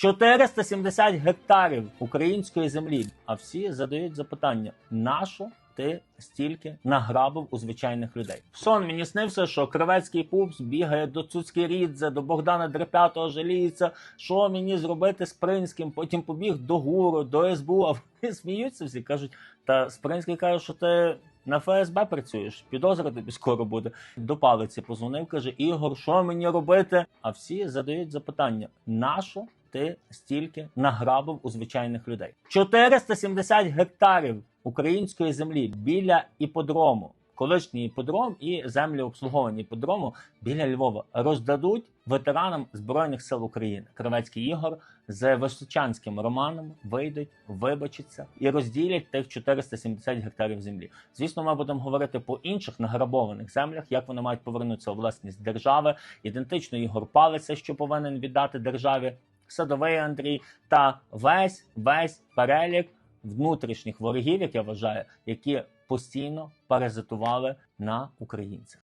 470 гектарів української землі. А всі задають запитання: нащо ти стільки награбив у звичайних людей? Сон мені снився, що кривецький пупс бігає до Цуцькірідзе, до Богдана Дрепятого жаліється. Що мені зробити з Принським? Потім побіг до ГУРу, до СБУ. А вони сміються всі кажуть: та Спринський каже, що ти. На ФСБ працюєш, підозра тобі скоро буде. До палиці позвонив, каже: Ігор, що мені робити? А всі задають запитання: нащо ти стільки награбив у звичайних людей? 470 гектарів української землі біля іподрому, колишній іподром і землі обслуговані іподрому біля Львова роздадуть ветеранам збройних сил України. Кривецький Ігор з Височанським Романом вийдуть, вибачаться і розділять тих 470 гектарів землі. Звісно, ми будемо говорити по інших награбованих землях, як вони мають повернутися у власність держави. Ідентично Ігор Палиця, що повинен віддати державі. Садовий Андрій та весь весь перелік внутрішніх ворогів, як я вважаю, які постійно паразитували на українцях.